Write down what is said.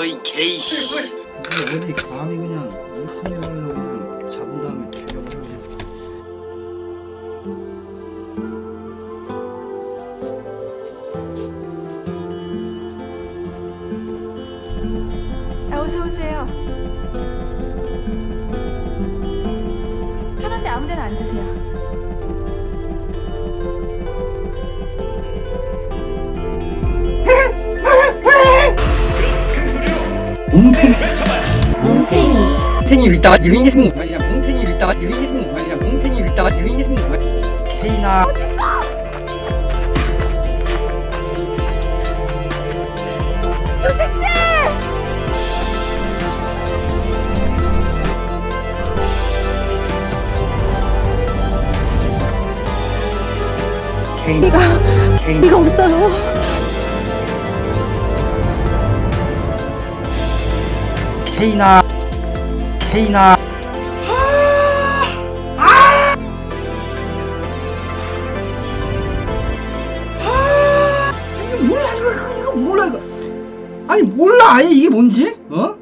너희 개이씨. 이게 어디 감히 그냥 카메라로 그냥 잡은 다음에 죽여버려 아, 어서 오세요. 편한데 아무데나 앉으세요. 뭉탱이. 뭉탱이. 뭉탱이를 있다가 유인했는 거야 그냥 뭉탱이를 있다가 유인했는 거야 그냥 뭉탱이를 있다가 유인했는 거야? 케이나. 케이나. 케이나. 이가 없어요 케이나 케이나. 이거 몰라 이거 이거 몰라 이거. 아니 몰라 아예 이게 뭔지? 어